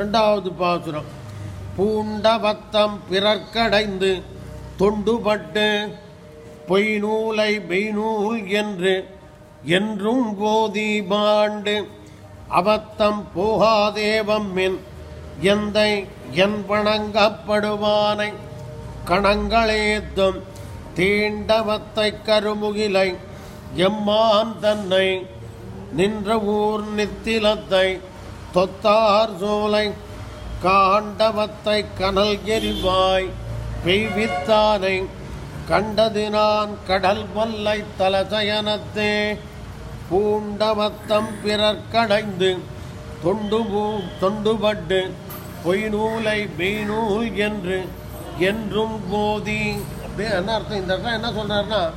ரெண்டாவது பாசுரம். பூண்ட பக்தம் பிறர்க்கடைந்து தொண்டுபட்டு பொய் நூலை மெய்நூல் என்று என்றும் போதி பாண்டு அபத்தம் போகாதேவம் மின் எந்தை என் வணங்கப்படுவானை கணங்களேத்தும் தீண்டவத்தை கருமுகிலை எம்மான் தன்னை நின்ற ஊர் நித்திலத்தை தொத்தார் சோலை காண்டவத்தை கனல் எரிவாய் பெய்வித்தானை கண்டது நான் கடல் வல்லை தலசயனத்தே. பூண்டவத்தம் பிறர் கடைந்து தொண்டு பூ- தொண்டுபட்டு பொய் நூலை மெய்நூல் என்று என்றும் போதி. அப்படியே என்ன அர்த்தம்? இந்த இடத்துல என்ன சொல்றாருன்னா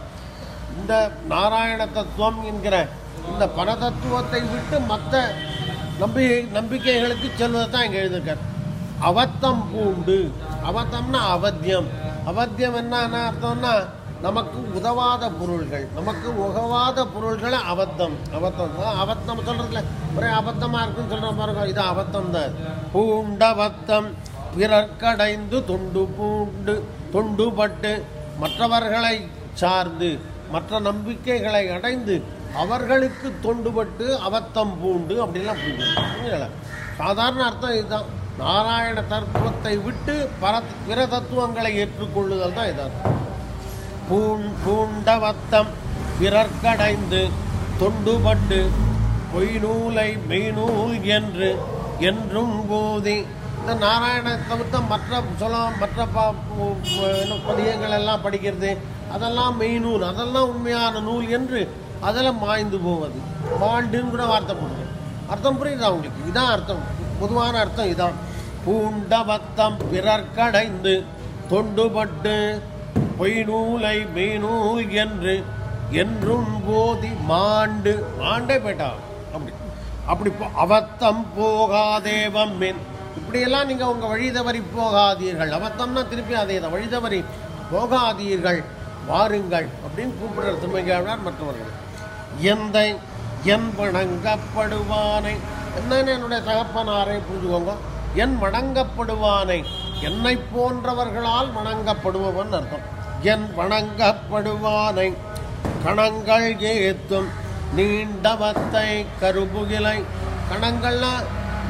இந்த நாராயண தத்துவம் என்கிற இந்த பரதத்துவத்தை விட்டு மற்ற நம்பி நம்பிக்கைகளுக்கு செல்வதை தான் இங்கே எழுதியிருக்கார். அவத்தம் பூண்டு. அவத்தம்னா அவத்தியம். அவத்தியம் என்ன அர்த்தம்னா நமக்கு உதவாத பொருள்கள். நமக்கு உகவாத பொருள்களை அவத்தம். அவத்தம். அவத்தம் அபத்தம் சொல்றதுல ஒரே அபத்தமா இருக்குன்னு சொல்ற பாருங்க. இது அவத்தம் தான். பூண்டவத்தம். பிறர்க்கடைந்து தொண்டு பூண்டு தொண்டுபட்டு மற்றவர்களை சார்ந்து மற்ற நம்பிக்கைகளை அடைந்து அவர்களுக்கு தொண்டுபட்டு அவத்தம் பூண்டு அப்படிலாம் புரிஞ்சுங்களா சாதாரண அர்த்தம் இதுதான். நாராயண தத்துவத்தை விட்டு பர பிற தத்துவங்களை ஏற்றுக்கொள்ளுதல் தான் இதான் பூண் பூண்டவத்தம் பிறர்க்கடைந்து தொண்டுபட்டு பொய் நூலை மெய்நூல் என்று என்றும் போதி. இந்த நாராயண தவிர்த்த மற்ற சொல்லலாம் மற்ற பா பதியங்கள் எல்லாம் படிக்கிறது அதெல்லாம் மெய்நூல் அதெல்லாம் உண்மையான நூல் என்று அதெல்லாம் மாய்ந்து போவது மாண்டுன்னு கூட வார்த்தை போடுது அர்த்தம் புரியுதா உங்களுக்கு? இதான் அர்த்தம். பொதுவான அர்த்தம் இதான். பூண்டவத்தம் பிறர்க்கடைந்து தொண்டுபட்டு பொய் நூலை மெய்நூல் என்று என்றும் போதி மாண்டு. மாண்டே போயிட்டா. அப்படி. அப்படி அவத்தம் போகாதேவம் மின் இப்படியெல்லாம் நீங்கள் உங்கள் வழி தவறி போகாதீர்கள். அவத்தம்னா திருப்பி அதே தான். வழி தவறி போகாதீர்கள். வாருங்கள் அப்படின்னு கூப்பிடுற திருமங்கையாளர் மற்றவர்கள். எந்த என் வணங்கப்படுவானை? என்னன்னு என்னுடைய தகப்பனாரை புரிஞ்சுக்கோங்க. என் வணங்கப்படுவானை. என்னை போன்றவர்களால் வணங்கப்படுபவன் அர்த்தம். என் வணங்கப்படுவானை. கணங்கள் ஏத்தும் நீண்டவத்தை கருபுகிலை. கணங்கள்லாம்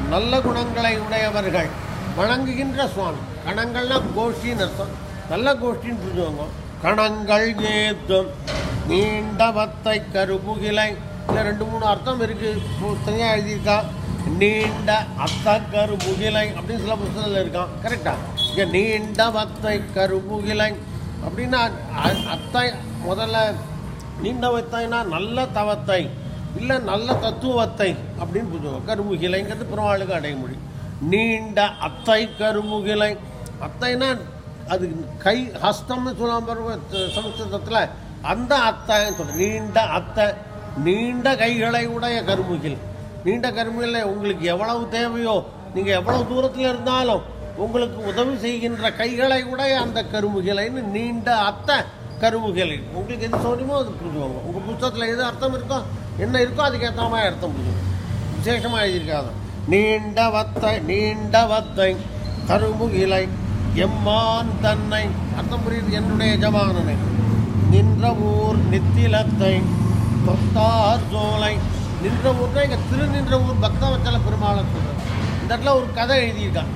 நல்ல குணங்களை உடையவர்கள். வணங்குகின்ற சுவாமி. கணங்கள்லாம் கோஷ்டின்னு அர்த்தம். நல்ல கோஷ்டின்னு புரிஞ்சுக்கோங்க. கணங்கள் ஏத்தும் நீண்டவத்தை கருமுகிலை. இதில் ரெண்டு மூணு அர்த்தம் இருக்கு. தனியாக எழுதியிருக்கான் நீண்ட அத்த கருமுகிலை அப்படின்னு சில புத்தகத்தில் இருக்கான். கரெக்டா இங்கே நீண்ட வத்தை கருமுகிலை அப்படின்னா அத்தை முதல்ல நீண்ட வத்தைனா நல்ல தவத்தை இல்லை நல்ல தத்துவத்தை அப்படின்னு புரிஞ்சுக்கோங்க கருமுகிலைங்கிறது பெருமாளுக்கு அடைமொழி நீண்ட அத்தை கருமுகிலை. அத்தைனா அது கை ஹஸ்தம்னு சொல்லாமல் சமஸ்கிருதத்தில். அந்த அத்தைன்னு சொல்ற நீண்ட அத்தை நீண்ட கைகளை உடைய கருமுகில். நீண்ட கருமுகில் உங்களுக்கு எவ்வளவு தேவையோ நீங்கள் எவ்வளவு தூரத்தில் இருந்தாலும் உங்களுக்கு உதவி செய்கின்ற கைகளை உடைய அந்த கருமுகிலைன்னு நீண்ட அத்தை கருமுகிலை. உங்களுக்கு எது சௌரியமோ அது புரிஞ்சுவாங்க உங்கள் புத்தகத்தில் எது அர்த்தம் இருக்கோ என்ன இருக்கோ அதுக்கேற்ற மாதிரி அர்த்தம் புரியும் விசேஷமாக எழுதியிருக்காங்க. நீண்ட வத்தை நீண்ட வத்தை கருமுகிலை எம்மான் தன்னை. அர்த்தம் புரியுது? என்னுடைய எஜமானனை நின்ற ஊர் நித்திலத்தை தொத்தார் சோலை. நின்ற ஊர்னா இங்கே திருநின்ற ஊர் பக்தவச்சல பெருமாளை சொல்கிறார் இந்த இடத்துல ஒரு கதை எழுதியிருக்கான்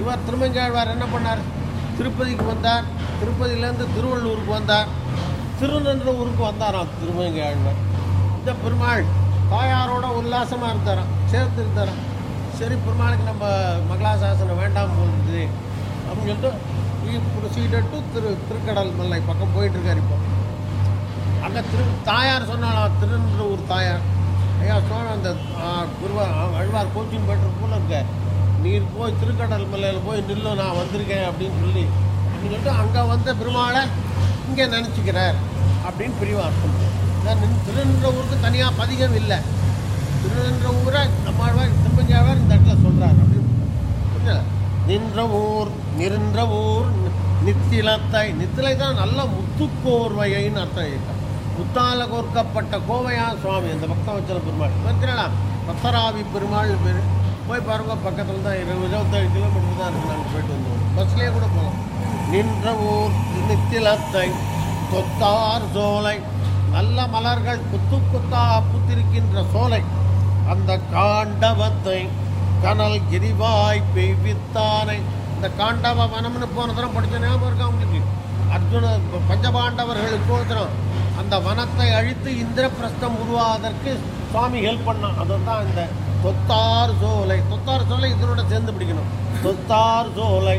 இவர் திருமஞ்சாழ்வார் என்ன பண்ணார்? திருப்பதிக்கு வந்தார். திருப்பதியிலேருந்து திருவள்ளூருக்கு வந்தார். திருநின்ற ஊருக்கு வந்தாராம் திருமங்காழ்வார் இந்த பெருமாள் தாயாரோட உல்லாசமாக இருந்தாராம் சேர்த்து இருந்தாராம் சரி பெருமாளுக்கு நம்ம மகளாசாசனம் வேண்டாம் போகுது அப்படின்னு சொல்லிட்டு ப்ரொசீடர் டு திரு திருக்கடல் மல்லை பக்கம் போயிட்டுருக்கார் இப்போ. அங்கே திரு தாயார் சொன்னாலாம் திருநூர் தாயார். ஐயா சோழ அந்த குருவா அழ்வார் கோச்சிங் பெட்டர் போல இருக்க. நீர் போய் திருக்கடல் மலையில் போய் நில்லும் நான் வந்திருக்கேன் அப்படின்னு சொல்லி. அப்படின்னு சொல்லிட்டு அங்கே வந்த பெருமாளை இங்கே நினச்சிக்கிறார் அப்படின்னு பிரிவா அர்த்தம். நின்- திருநின்ற ஊருக்கு தனியாக பதிகம் இல்லை. திருநின்ற ஊரை நம்மாழ்வார் திருப்பஞ்சாழ்வார் இந்த இடத்துல சொல்கிறார் அப்படின்னு. புரியுதா? நின்ற ஊர் நின்ற ஊர் நித்திலத்தை நித்திலை தான் நல்ல முத்துக்கோர்வையின்னு அர்த்தம் இருக்கான் முத்தால கோர்க்கப்பட்ட கோவையா சுவாமி அந்த பக்தவச்சல பெருமாள். இருக்கிறா பத்தராவி பெருமாள் பேர். போய் பாருங்க பக்கத்தில் தான் இருபது இருபத்தேழு கிலோமீட்டர் தான் இருக்குது நாங்கள் போயிட்டு வந்தோம். பஸ்லேயே கூட போகலாம். நின்ற ஊர் நித்திலத்தை தொத்தார் சோலை. நல்ல மலர்கள் குத்து குத்தா பூத்திருக்கின்ற சோலை. அந்த காண்டவத்தை கனல் கிரிவாய் பெய்வித்தானை. இந்த காண்டவ வனம்னு போன தரம் படித்த ஞாபகம் இருக்கா உங்களுக்கு? அர்ஜுன பஞ்சபாண்டவர்களுக்கு ஒருத்தரம் அந்த வனத்தை அழித்து இந்திரபிரஸ்தம் உருவாவதற்கு சுவாமி ஹெல்ப் பண்ணான் அதுதான் இந்த தொத்தார் சோலை. தொத்தார் சோலை இதனோட சேர்ந்து பிடிக்கணும். தொத்தார் சோலை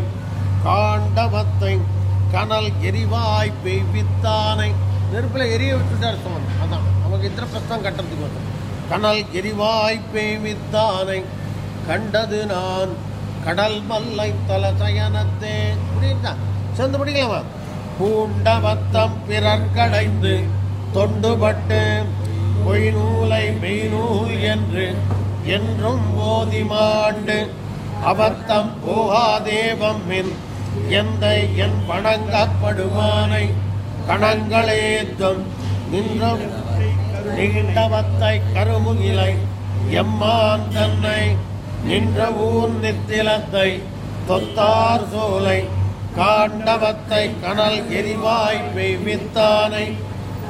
காண்டவத்தை கனல் எரிவாய் பெய்வித்தானை. நெருப்பில் எரிய விட்டுட்டார் சுவாமி. அதான் அவங்க இந்திரபிரஸ்தம் கட்டுறதுக்கு வந்து கனல் எரிவாய் பெய்வித்தானை கண்டது நான். கடல் மல்லை தல சயனத்தே. புரியுதா? சேர்ந்து படிக்கலாமா? பூண்டவத்தம் பிறர் கடைந்து தொண்டுபட்டு பொய் நூலை மெய்நூல் என்று என்றும் போதி மாண்டு அபத்தம் போகாதேவம் மின் எந்த என் வணங்கப்படுமானை கணங்களேத்தும் நின்றும் நீண்டவத்தை கருமுகிலை எம்மான் தன்னை நின்ற ஊர் நித்திலத்தை தொத்தார் சோலை காண்டவத்தை கனல் எரிவாய் பெய்வித்தானை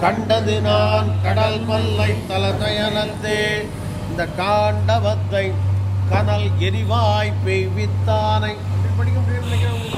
கண்டது நான் கடல் மல்லை தலதயனந்தே இந்த காண்டவத்தை கனல் எரிவாய் பெய்வித்தானை. படிக்க முடியும் நினைக்கிறேன்